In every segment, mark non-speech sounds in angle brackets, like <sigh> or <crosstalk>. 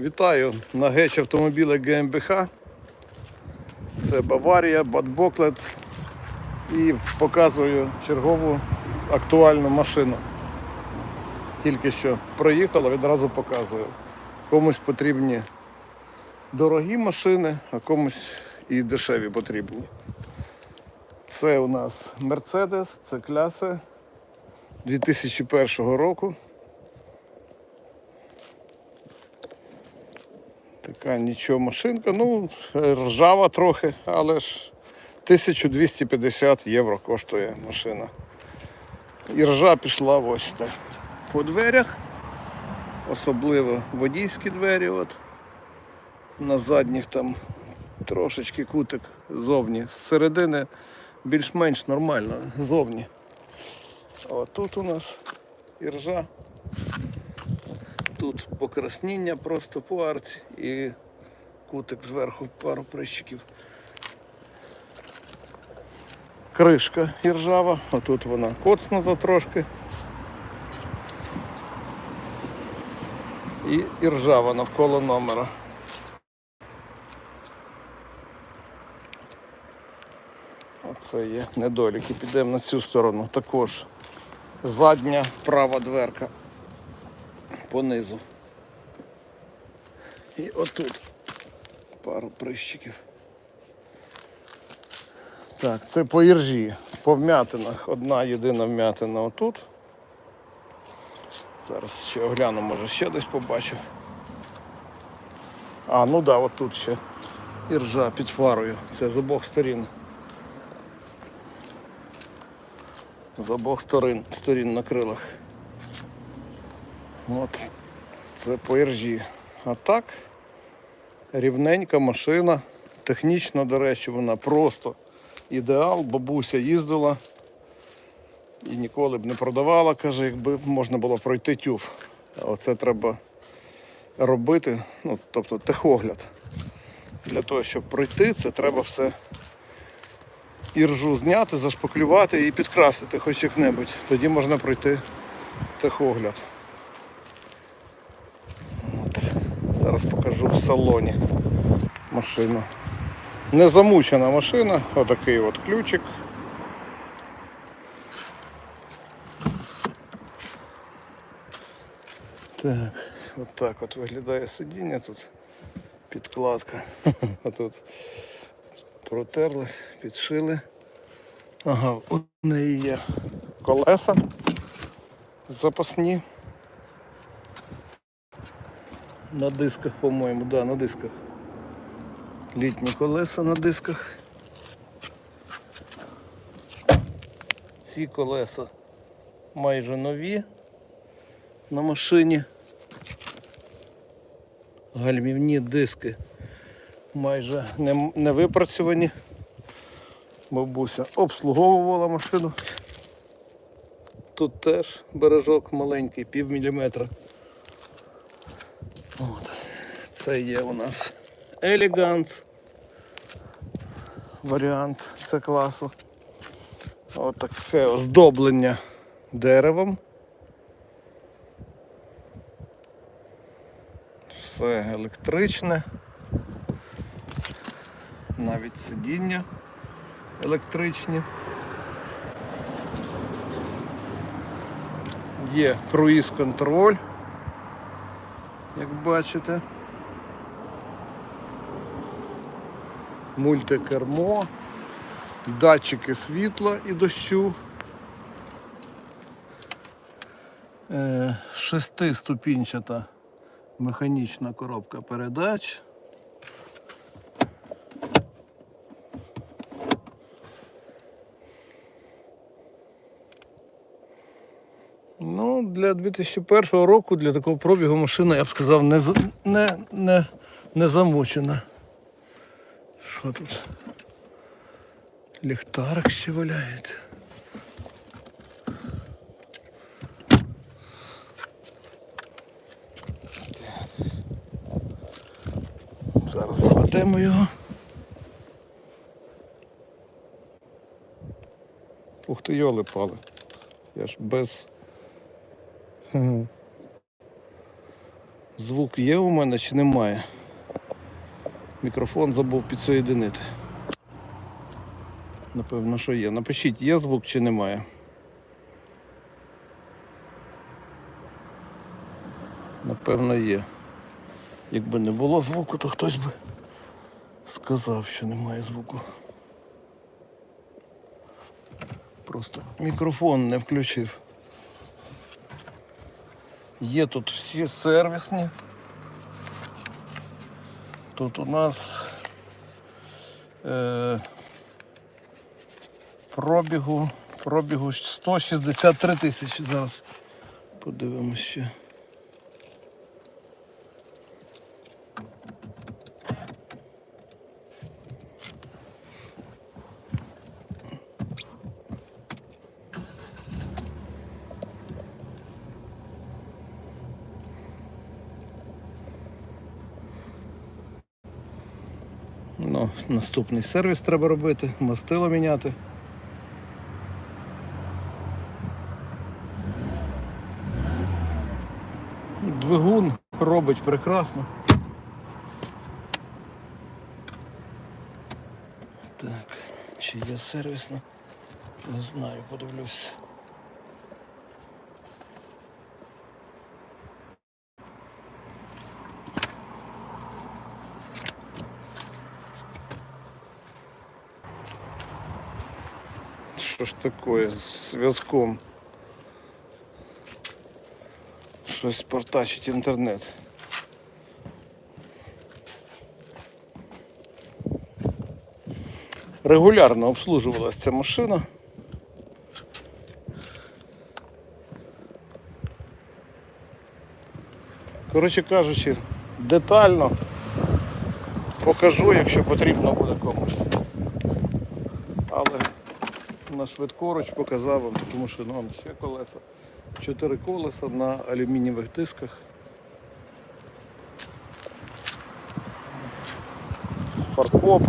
Вітаю на геч автомобіля ГМБХ. Це Баварія, Бадбоклет. І показую чергову актуальну машину. Тільки що проїхала, відразу показую. Комусь потрібні дорогі машини, а комусь і дешеві потрібні. Це у нас Mercedes, це кляса 2001 року. Така нічого машинка, ну, ржава трохи, але ж 1250 євро коштує машина. І ржа пішла ось так. По дверях, особливо водійські двері. От. На задніх там трошечки кутик зовні. З середини більш-менш нормально, зовні. А тут у нас і ржа. Тут покраснення просто по арці і кутик зверху пару прищиків. Кришка іржава, а тут вона коцнута трошки. І іржава навколо номера. Оце є недоліки. Підемо на цю сторону. Також задня права дверка понизу. І отут пару прищиків. Так, це по іржі, по вмятинах. Одна єдина вмятина отут. Зараз ще огляну, може ще десь побачу. А, ну да, отут ще іржа під фарою. Це з обох сторін. З обох сторін, сторін на крилах. От це по іржі. А так, рівненька машина. Технічно, до речі, вона просто ідеал. Бабуся їздила і ніколи б не продавала, каже, якби можна було пройти тюф. Оце треба робити, ну, тобто техогляд. Для того, щоб пройти, це треба все іржу зняти, зашпаклювати і підкрасити хоч як-небудь. Тоді можна пройти техогляд. От. Зараз покажу в салоні машину. Не замучена машина, отакий от ключик. Так, от так от виглядає сидіння тут. Підкладка. <laughs> А тут протерли, підшили. Ага, у неї є колеса запасні. На дисках, по-моєму, да, на дисках. Літні колеса на дисках. Ці колеса майже нові на машині. Гальмівні диски майже не, не випрацьовані. Бабуся обслуговувала машину. Тут теж бережок маленький, пів міліметра. От. Це є у нас Elegance варіант С класу. Ось таке оздоблення деревом. Все електричне. Навіть сидіння електричні. Є круїз контроль, як бачите. Мультикермо, датчики світла і дощу. Е, Шестиступінчата механічна коробка передач. Ну, для 2001 року, для такого пробігу машина, я б сказав, не, не, не, не замучена. Що тут? Ліхтарик ще валяється. Зараз заведемо його. Ух ти, йоли пали. Я ж без. Звук є у мене чи немає? Мікрофон забув підсоєдинити. Напевно, що є. Напишіть, є звук чи немає. Напевно, є. Якби не було звуку, то хтось би сказав, що немає звуку. Просто мікрофон не включив. Є тут всі сервісні. Тут у нас е, пробігу, пробігу 163 тисячі. Зараз подивимось ще. Ну, наступний сервіс треба робити, мастило міняти. Двигун робить прекрасно. Так, чи є сервісно? Не знаю, подивлюсь. Що ж таке з зв'язком? Щось портачить інтернет. Регулярно обслужувалася ця машина. Коротше кажучи, детально покажу, якщо потрібно буде комусь. На швидкоруч показав вам, тому що ну, ще колеса. Чотири колеса на алюмінієвих дисках. Фаркоп.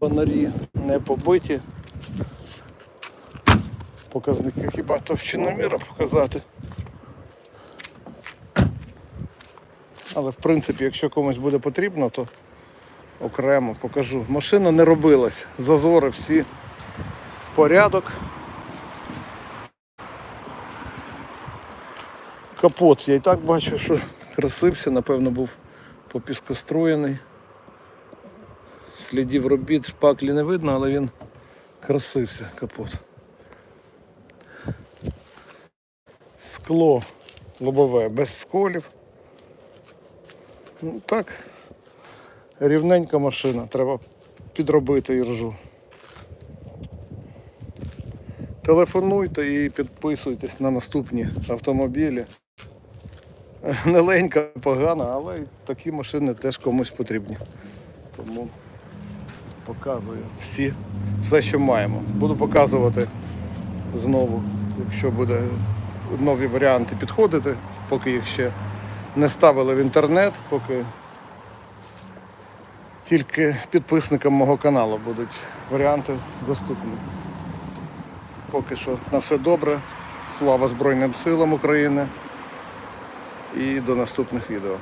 Фонарі не побиті. Показники хіба товщиноміра показати. Але в принципі, якщо комусь буде потрібно, то окремо покажу. Машина не робилась. Зазори всі в порядок. Капот я і так бачу, що красився, напевно, був попіскостроєний. Слідів робіт, шпаклі не видно, але він красився капот. Скло лобове без сколів. Ну так, рівненька машина, треба підробити іржу. Телефонуйте і підписуйтесь на наступні автомобілі. Неленька, погана, але такі машини теж комусь потрібні. Тому показую всі, все, що маємо. Буду показувати знову, якщо буде нові варіанти підходити, поки їх ще не ставили в інтернет, поки тільки підписникам мого каналу будуть варіанти доступні. Поки що на все добре. Слава Збройним силам України і до наступних відео.